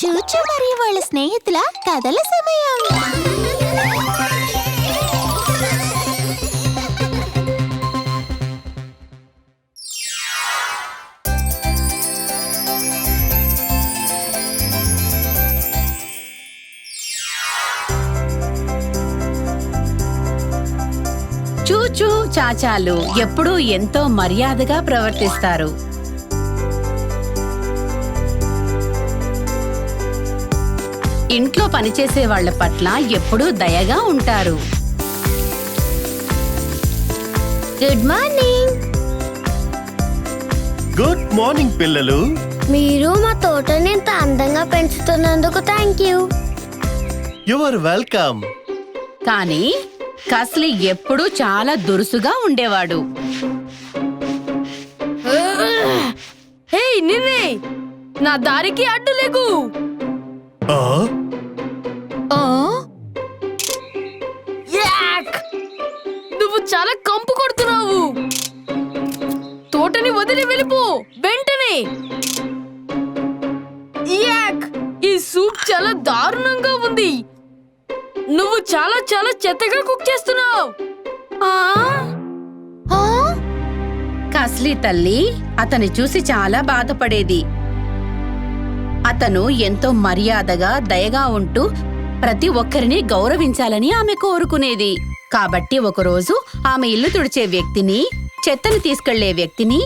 చూచు మరియు వాళ్ళ స్నేహితుల కథల సమయం. చూచూ చాచాలు ఎప్పుడూ ఎంతో మర్యాదగా ప్రవర్తిస్తారు. ఇంట్లో పనిచేసే వాళ్ళ పట్ల ఎప్పుడూ దయగా ఉంటారు. గుడ్ మార్నింగ్ గుడ్ మార్నింగ్ పిల్లలు. మీరు మా తోటని ఇంత అందంగా పెంచుతున్నందుకు థ్యాంక్ యూ యువర్ వెల్కమ్ కానీ కస్లీ ఎప్పుడూ చాలా దురుసుగా ఉండేవాడు. హే నిన్నే నా దారికి అడ్డు లేకు! నువ్వు చాలా కంపు కొడుతున్నావు. తోటని వదిలి వెళ్ళిపో వెంటనే. యాక్! ఈ సూప్ చాలా దారుణంగా ఉంది. నువ్వు చాలా చాలా చెత్తగా కుక్ చేస్తున్నావు. కస్లీ తల్లి అతని చూసి చాలా బాధపడేది. అతను ఎంతో మర్యాదగా దయగా ఉంటూ ప్రతి ఒక్కరిని గౌరవించాలని ఆమె కోరుకునేది. కాబట్టి ఒకరోజు ఆమె ఇల్లు తుడిచే వ్యక్తిని చెత్తను తీసుకెళ్ళే వ్యక్తిని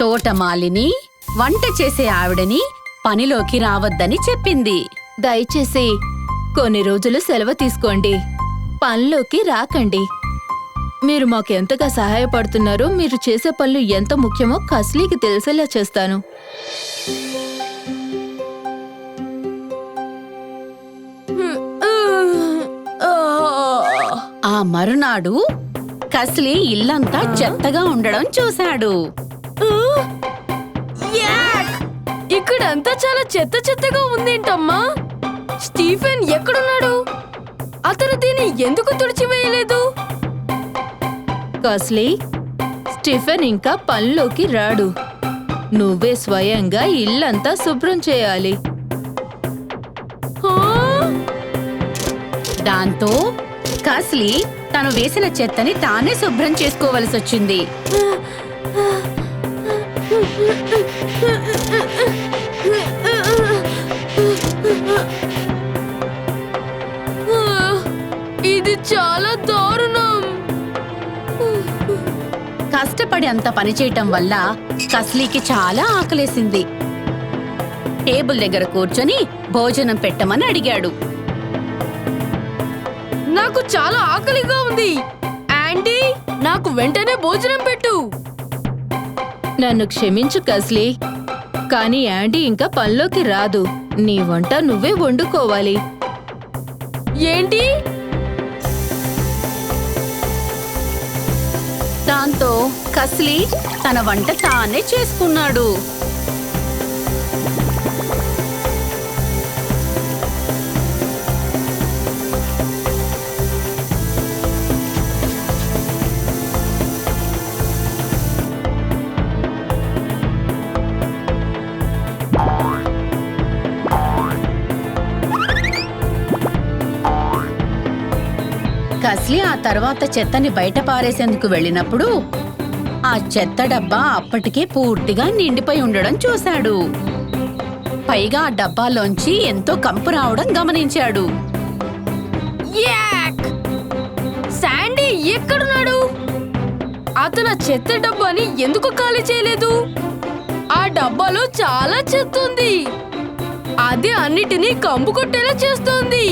తోటమాలిని వంట చేసే ఆవిడని పనిలోకి రావద్దని చెప్పింది. దయచేసి కొన్ని రోజులు సెలవు తీసుకోండి. పనిలోకి రాకండి. మీరు మాకెంతగా సహాయపడుతున్నారో మీరు చేసే పనులు ఎంత ముఖ్యమో కస్లీకి తెలిసేలా చేస్తాను. ఆ మరునాడు కస్లీ ఇల్లంతా చెత్తగా ఉండడం చూశాడు! ఇక్కడంతా చాలా చెత్త చెత్తగా ఉందేంటమ్మా? స్టీఫెన్ ఎక్కడున్నాడు? అతను దీన్ని ఎందుకు తుడిచివేయలేదు? కస్లీ స్టిఫెన్ ఇంకా పనిలోకి రాడు. నువ్వే స్వయంగా ఇల్లంతా శుభ్రం చేయాలి? దాంతో కస్లీ తను వేసిన చెత్తని తానే శుభ్రం చేసుకోవలసి వచ్చింది. ఇది చాలా దారుణం. కష్టపడి అంత పని చేయటం వల్ల కస్లీకి చాలా ఆకలేసింది. టేబుల్ దగ్గర కూర్చొని భోజనం పెట్టమని అడిగాడు. నాకు చాలా ఆకలిగా ఉంది. యాండీ నాకు వెంటనే భోజనం పెట్టు. నన్ను క్షమించు కస్లీ కానీ యాండీ ఇంకా పనిలోకి రాదు. నీ వంట నువ్వే వండుకోవాలి. ఏంటి? దాంతో కస్లీ తన వంట తానే చేసుకున్నాడు. కస్లీ ఆ తర్వాత చెత్తని బయట పారేసేందుకు వెళ్ళినప్పుడు ఆ చెత్త డబ్బా అప్పటికే పూర్తిగా నిండిపోయి ఉండడం చూశాడు. పైగా ఆ డబ్బాలోంచి ఎంతో కంపు రావడం గమనించాడు. యాక్! శాండీ ఎక్కడున్నాడు? అతను ఆ చెత్త డబ్బాని ఎందుకు ఖాళీ చేయలేదు? ఆ డబ్బాలో చాలా చెత్త ఉంది. అది అన్నిటినీ కంపు కొట్టేలా చేస్తోంది.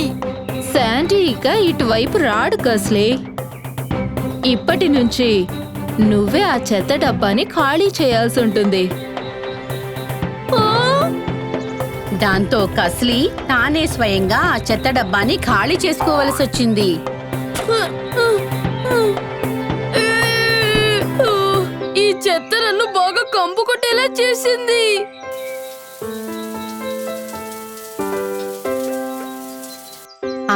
శాండీ ఇక ఇటువైపు రాడు కస్లీ. ఇప్పటి నుంచి నువ్వే ఆ చెత్త డబ్బాని ఖాళీ చేయాల్సి ఉంటుంది! దాంతో కస్లీ తానే స్వయంగా ఆ చెత్త డబ్బాని ఖాళీ చేసుకోవలసి వచ్చింది. ఈ చెత్త నన్ను బాగా కంపు కొట్టేలా చేసింది.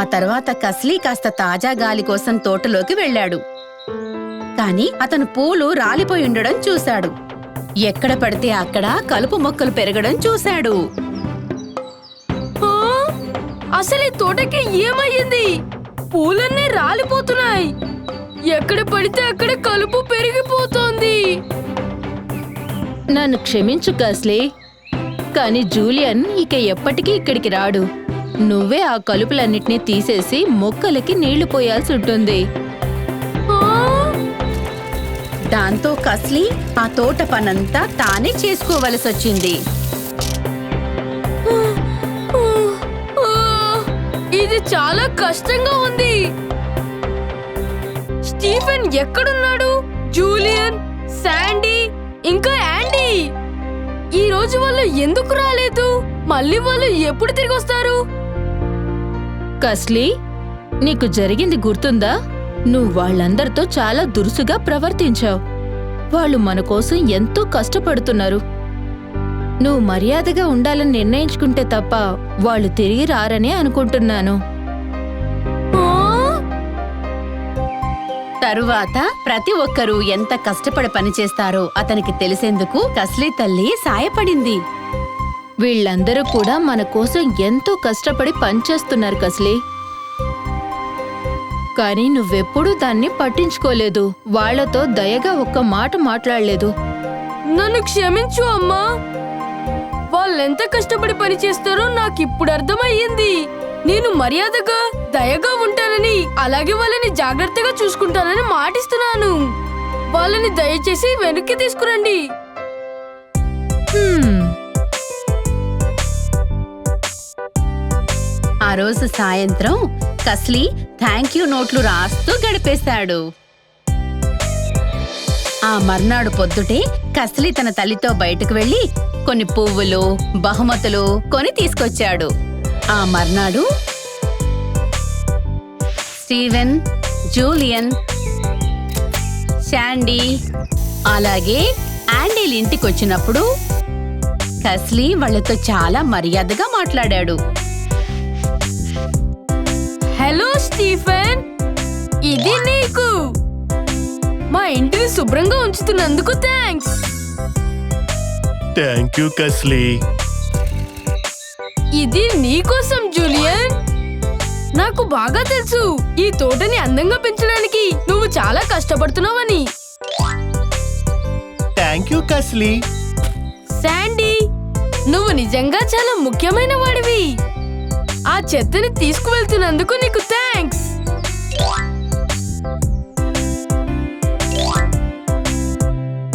ఆ తర్వాత కస్లీ కాస్త తాజా గాలి కోసం తోటలోకి వెళ్ళాడు. కాని అతను పూలు రాలిపోయి ఉండడం చూశాడు. ఎక్కడ పడితే అక్కడ కలుపు మొక్కలు పెరగడం చూశాడు. అసలు ఈ తోటకి ఏమయ్యింది? పూలన్నీ రాలిపోతున్నాయి. ఎక్కడ పడితే అక్కడ కలుపు పెరిగిపోతోంది. నన్ను క్షమించు కస్లీ కానీ జూలియన్ ఇక ఎప్పటికీ ఇక్కడికి రాడు. నువ్వే ఆ కలుపులన్నిటినీ తీసేసి మొక్కలకి నీళ్ళు పోయాల్సి ఉంటుంది? దాంతో కస్లీ ఆ తోట పనంతా తానే చేసుకోవలసి వచ్చింది. ఇది చాలా కష్టంగా ఉంది. స్టీఫెన్ ఎక్కడున్నాడు? జూలియన్ శాండీ ఇంకా యాండీ. ఈ రోజు వాళ్ళు ఎందుకు రాలేదు? మళ్ళీ వాళ్ళు ఎప్పుడు తిరిగి వస్తారు కస్లీ నీకు జరిగింది గుర్తుందా? నువ్వు వాళ్ళందరితో చాలా దురుసుగా ప్రవర్తించావు. వాళ్ళు మన కోసం ఎంతో కష్టపడుతున్నారు. నువ్వు మర్యాదగా ఉండాలని నిర్ణయించుకుంటే తప్ప వాళ్ళు తిరిగి రారనే అనుకుంటున్నాను. తరువాత ప్రతి ఒక్కరూ ఎంత కష్టపడి పనిచేస్తారో అతనికి తెలిసేందుకు కస్లీ తల్లి సాయపడింది. వీళ్ళందరూ కూడా మన కోసం ఎంతో కష్టపడి పనిచేస్తున్నారు కసలే. కానీ నువ్వెప్పుడూ దాన్ని పట్టించుకోలేదు. వాళ్ళతో దయగా ఒక్క మాట మాట్లాడలేదు. నన్ను క్షమించు అమ్మా. వాళ్ళెంత కష్టపడి పని చేస్తారో నాకు ఇప్పుడు అర్థమయ్యింది. నేను మర్యాదగా దయగా ఉంటానని అలాగే వాళ్ళని జాగ్రత్తగా చూసుకుంటానని మాటిస్తున్నాను. వాళ్ళని దయచేసి వెనక్కి తీసుకురండి. ఆ రోజు సాయంత్రం కస్లీ థ్యాంక్ యూ నోట్లు రాస్తూ గడిపేశాడు. ఆ మర్నాడు పొద్దుటే కస్లీ తన తల్లితో బయటకు వెళ్ళి కొన్ని పువ్వులు బహుమతులు కొని తీసుకొచ్చాడు. ఆ మర్నాడు స్టీవెన్ జూలియన్ శాండీ అలాగే యాండీలు ఇంటికొచ్చినప్పుడు కస్లీ వాళ్ళతో చాలా మర్యాదగా మాట్లాడాడు. హలో స్టీఫెన్ ఇది నీకు. మా ఇంటిని శుభ్రంగా ఉంచుతున్నందుకు థ్యాంక్స్ థ్యాంక్ యూ కస్లీ ఇది నీకోసం జూలియన్ నాకు బాగా తెలుసు ఈ తోటని అందంగా పెంచడానికి నువ్వు చాలా కష్టపడుతున్నావని. థ్యాంక్ యూ కస్లీ శాండీ నువ్వు నిజంగా చాలా ముఖ్యమైన వాడివి. ఆ చెత్తని తీసుకువెళ్తున్నందుకు నీకు థ్యాంక్స్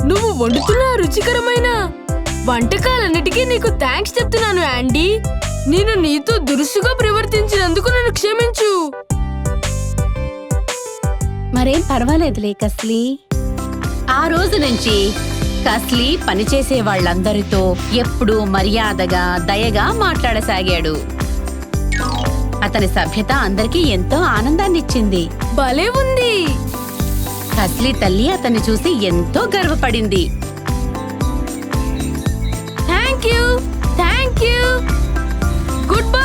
నువ్వు వండుతున్న రుచికరమైన వంటకాలన్నిటికీ నీకు థ్యాంక్స్ చెప్తున్నాను యాండీ నేను నీతో దురుసుగా ప్రవర్తించినందుకు నన్ను క్షమించు. మరేం పర్వాలేదులే కస్లీ. ఆ రోజు నుంచి కస్లీ పనిచేసే వాళ్ళందరితో ఎప్పుడూ మర్యాదగా దయగా మాట్లాడసాగాడు. అతని సభ్యత అందరికీ ఎంతో ఆనందాన్నిచ్చింది. భలే ఉంది! కస్లీ తల్లి అతన్ని చూసి ఎంతో గర్వపడింది. Thank you thank you good bye!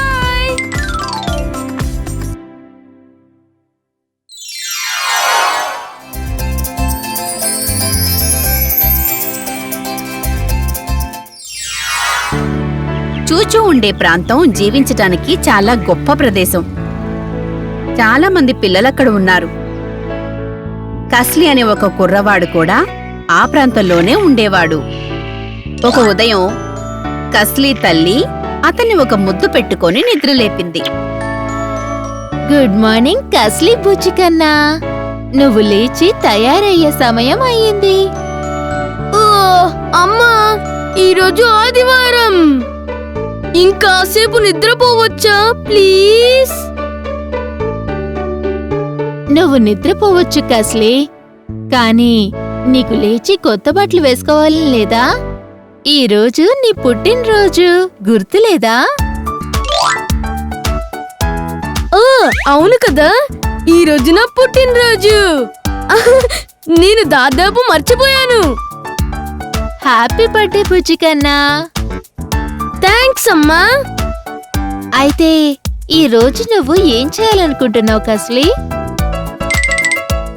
చూచూ ఉండే ప్రాంతం జీవించటానికి చాలా గొప్ప ప్రదేశం. చాలా మంది పిల్లలక్కడ ఉన్నారు. కస్లీ అనే ఒక కుర్రవాడు కూడా ఆ ప్రాంతంలోనే ఉండేవాడు. ఒక ఉదయం కస్లీ తల్లి అతన్ని ఒక ముద్దు పెట్టుకొని నిద్రలేపింది. Good morning కస్లీ బుజ్జికన్నా. నువ్వు లేచి తయారయ్యే సమయం అయ్యింది. ఓ అమ్మా! ఈరోజు ఆదివారం. ఇంకాసేపు నిద్రపోవచ్చా? ప్లీజ్. నువ్వు నిద్రపోవచ్చు కస్లీ కానీ నీకు లేచి కొత్త బట్టలు వేసుకోవాలని లేదా? ఈ రోజు నీ పుట్టినరోజు గుర్తులేదా ఓ అవును కదా. ఈ రోజు నా పుట్టినరోజు. నేను దాదాపు మర్చిపోయాను. హ్యాపీ బర్త్డే బుజ్జికన్నా థ్యాంక్స్ అమ్మా. అయితే ఈ రోజు నువ్వు ఏం చేయాలనుకుంటున్నావు కస్లీ?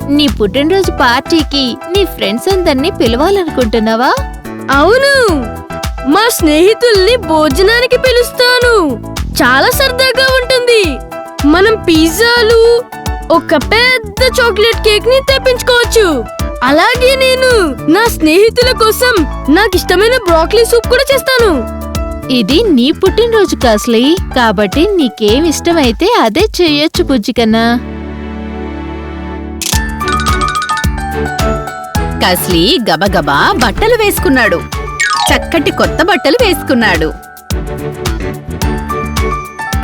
నీ పుట్టినరోజు పార్టీకి నీ ఫ్రెండ్స్ అందరినీ పిలవాలనుకుంటున్నావా? అవును. మా స్నేహితుల్ని భోజనానికి పిలుస్తాను. చాలా సరదాగా ఉంటుంది. మనం పిజ్జాలు ఒక పెద్ద చాక్లెట్ కేక్ని తెప్పించుకోవచ్చు. అలాగే నేను నా స్నేహితుల కోసం నాకు ఇష్టమైన బ్రాక్లీ సూప్ కూడా చేస్తాను. ఇది నీ పుట్టినరోజు కాస్లీ. కాబట్టి నీకేం ఇష్టమైతే అదే చేయొచ్చు బుజ్జికన్నా. కాస్లీ గబగబా బట్టలు వేసుకున్నాడు. చక్కటి కొత్త బట్టలు వేసుకున్నాడు.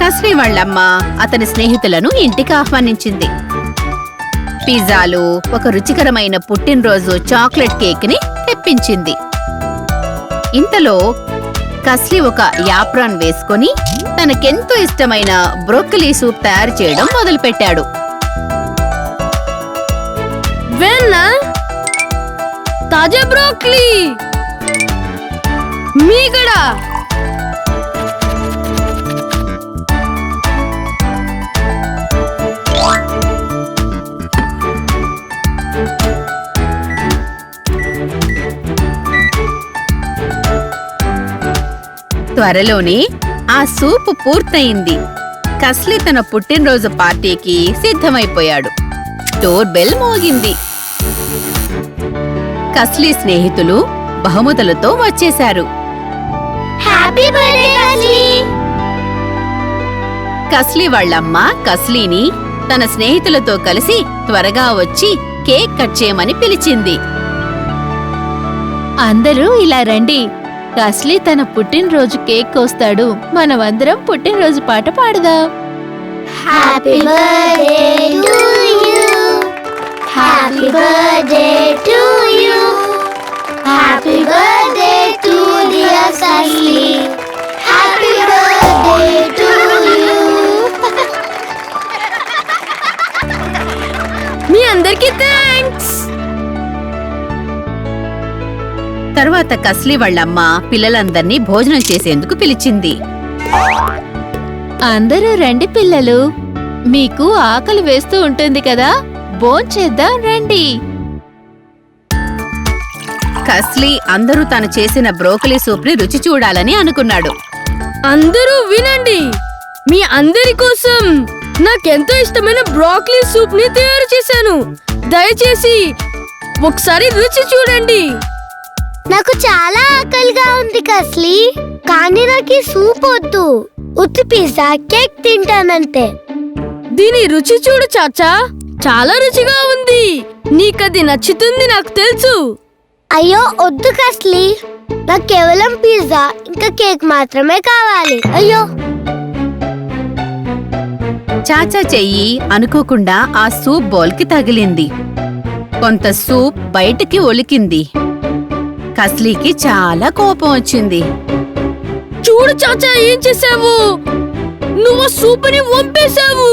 కస్లీ వాళ్ళమ్మ అతని స్నేహితులను ఇంటికి ఆహ్వానించింది. పిజ్జాలు ఒక రుచికరమైన పుట్టినరోజు చాక్లెట్ కేక్ని తెప్పించింది. ఇంతలో కస్లీ ఒక యాప్రాన్ వేసుకొని తనకెంతో ఇష్టమైన బ్రోకలీ సూప్ తయారు చేయడం మొదలుపెట్టాడు. వెన్నా తాజా బ్రోక్లీ మీగడ త్వరలోనే ఆ సూప్ పూర్తయింది. కస్లీ తన పుట్టినరోజు పార్టీకి సిద్ధమైపోయాడు. డోర్ బెల్ మోగింది. కస్లీ స్నేహితులు బహుమతులతో వచ్చేశారు. Happy birthday కస్లీ! కస్లీ వాళ్ళమ్మ కస్లీని తన స్నేహితులతో కలిసి త్వరగా వచ్చి కేక్ కట్ చేయమని పిలిచింది. అందరూ ఇలా రండి. కాస్లీ తన పుట్టినరోజు కేక్ కోస్తాడు. మనమందరం పుట్టినరోజు పాట పాడదాం. Happy birthday to you happy birthday to you happy birthday to dear కస్లీ happy birthday to you మీ అందరికీ తర్వాత కస్లీ వాళ్ళమ్మ పిల్లలందర్నీ భోజనం చేసేందుకు పిలిచింది. అందరూ రండి పిల్లలు. మీకు ఆకలి వేస్తూ ఉంటుంది కదా భోంచేద్దాం రండి. కస్లీ అందరూ తను చేసిన బ్రోకలీ సూప్ని రుచి చూడాలని అనుకున్నాడు. అందరూ వినండి. మీ అందరి కోసం నాకెంతో ఇష్టమైన బ్రాక్లీ సూప్ని తయారు చేశాను. దయచేసి ఒకసారి రుచి చూడండి. నాకు చాలా ఆకలిగా ఉంది కస్లీ. కానీ నాకు ఈ సూప్ వద్దు. ఉత్తి పిజ్జా కేక్ తింటానంతే. దీని రుచి చూడు చాచా. చాలా రుచిగా ఉంది. నీకది నచ్చుతుంది నాకు తెలుసు. అయ్యో వద్దు కస్లీ. నాకు కేవలం పిజ్జా ఇంకా కేక్ మాత్రమే కావాలి. అయ్యో. చాచా చెయ్యి అనుకోకుండా ఆ సూప్ బౌల్కి తగిలింది. కొంత సూప్ బయటికి ఒలికింది. కస్లీకి చాలా కోపం వచ్చింది. చూడు చాచా ఏం చేసావు నువ్వు సూపుని వంపేశావు.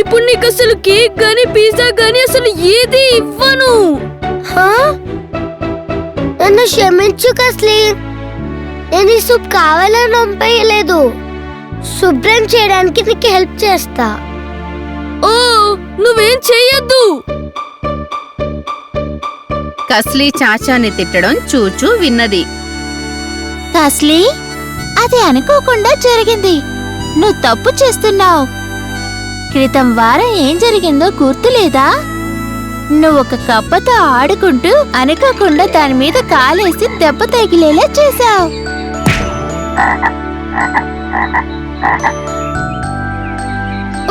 ఇప్పుడు నీకు అసలు కేక్ గాని పిజ్జా గాని అసలు ఏది ఇవ్వను? నన్ను క్షమించు కస్లీ నేను ఈ సూప్ కావాలని పంపేయలేదు శుభ్రం చేయడానికి నీకు హెల్ప్ చేస్తా. ఓ నువ్వేం చెయ్యొద్దు. కస్లీ చాచాని తిట్టడం చూచూ విన్నది. కాస్లీ అది అనుకోకుండా జరిగింది. నువ్వు తప్పు చేస్తున్నావు. క్రితం వారం ఏం జరిగిందో గుర్తులేదా? నువ్వు ఒక కప్పతో ఆడుకుంటూ అనుకోకుండా దాని మీద కాలేసి దెబ్బ తగిలేలా చేశావు.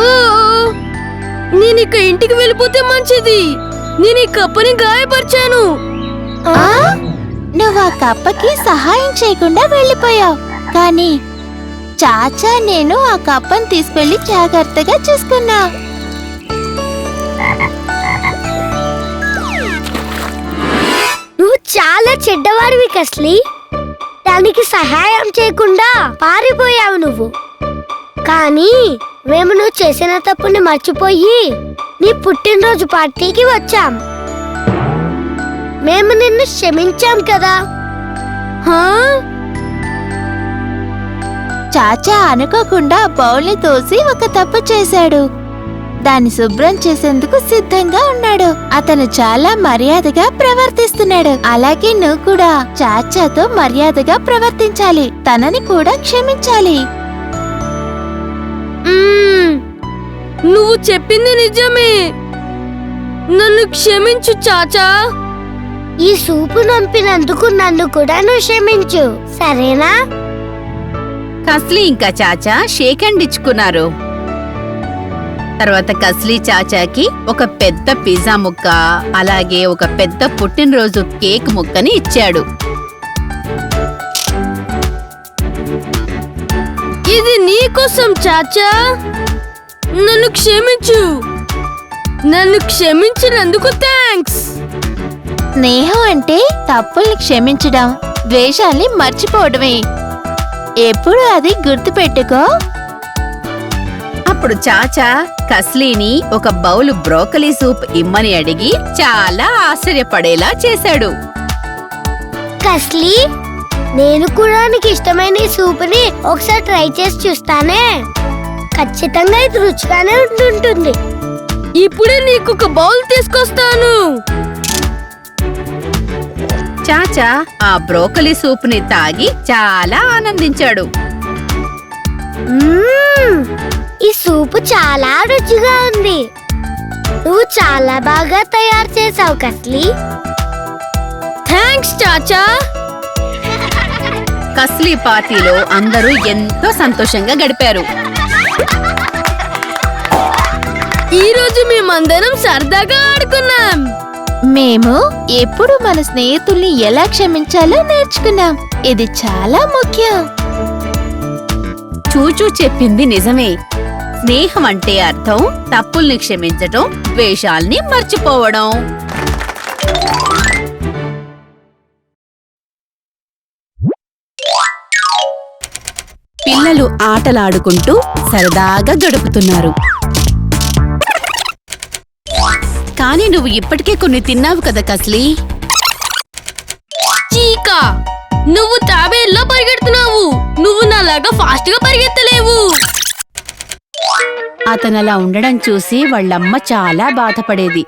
ఓ నేను ఇక ఇంటికి వెళ్ళిపోతే మంచిది. నేను ఈ కప్పని గాయపరిచాను. ఆ? నువ్వు ఆ కప్పకి సహాయం చేయకుండా వెళ్ళిపోయావు. కానీ చాచా నేను ఆ కప్పని తీసుకెళ్ళి జాగ్రత్తగా చూసుకున్నా. నువ్వు చాలా చెడ్డవాడివి కస్లీ. దానికి సహాయం చేయకుండా పారిపోయావు నువ్వు. కానీ మేము నువ్వు చేసిన తప్పుని మర్చిపోయి నీ పుట్టినరోజు పార్టీకి వచ్చాం. మేము నిన్ను క్షమించాం కదా? చాచా అనుకోకుండా బౌల్ని తోసి ఒక తప్పు చేశాడు. దాన్ని శుభ్రం చేసేందుకు సిద్ధంగా ఉన్నాడు. అతను చాలా మర్యాదగా ప్రవర్తిస్తున్నాడు. అలాగే నువ్వు కూడా చాచాతో మర్యాదగా ప్రవర్తించాలి. తనని కూడా క్షమించాలి. నువ్వు చెప్పింది నిజమే. నన్ను క్షమించు చాచా. ఈ సూపు నంపినందుకు నన్ను కూడా నువ్వు క్షమించు. సరేనా? కస్లీ ఇంకా చాచా షేక్ హ్యాండ్ ఇచ్చుకున్నారు. తర్వాత కస్లీ చాచాకి ఒక పెద్ద పిజ్జా ముక్క అలాగే ఒక పెద్ద పుట్టినరోజు కేక్ ముక్కని ఇచ్చాడు. ఇది నీకోసం చాచా. నన్ను క్షమించు. నన్ను క్షమించినందుకు థ్యాంక్స్ స్నేహం అంటే తప్పుల్ని క్షమించడం ద్వేషాల్ని మర్చిపోవడమే. ఎప్పుడు అది గుర్తుపెట్టుకో. అప్పుడు చాచా కస్లీని ఒక బౌల్ బ్రోకలీ సూప్ ఇమ్మని అడిగి చాలా ఆశ్చర్యపడేలా చేశాడు. కస్లీ నేను కూడా నీకు ఇష్టమైన ఈ సూప్ని ఒకసారి ట్రై చేసి చూస్తానే. ఖచ్చితంగా ఇది రుచిగానే ఉంటుంటుంది. ఇప్పుడే నీకు ఒక బౌల్ తీసుకొస్తాను. చాచా ఆ బ్రోకలీ సూప్ని తాగి చాలా ఆనందించాడు. ఈ సూపు చాలా రుచిగా ఉంది. నువ్వు చాలా బాగా తయారు చేసావు కస్లీ. థ్యాంక్స్ చాచా. కస్లీ పార్టీలో అందరూ ఎంతో సంతోషంగా గడిపారు. ఈరోజు మేమందరం సరదాగా ఆడుకున్నాం. మేము ఎప్పుడు మన స్నేహితుల్ని ఎలా క్షమించాలో నేర్చుకున్నాం. ఇది చాలా ముఖ్యం. చూచూ చెప్పింది నిజమే. స్నేహం అంటే అర్థం తప్పుల్ని క్షమించటం ద్వేషాల్ని మర్చిపోవడం. పిల్లలు ఆటలాడుకుంటూ సరదాగా గడుపుతున్నారు. కానీ నువ్వు ఇప్పటికే కొన్ని తిన్నావు కదా కస్లీ? చీకా! నువ్వు తాబేల్లో పరిగెడుతున్నావు. నువ్వు నాలాగా ఫాస్ట్గా పరిగెత్తలేవు. అతను అలా ఉండడం చూసి వాళ్ళమ్మ చాలా బాధపడేది.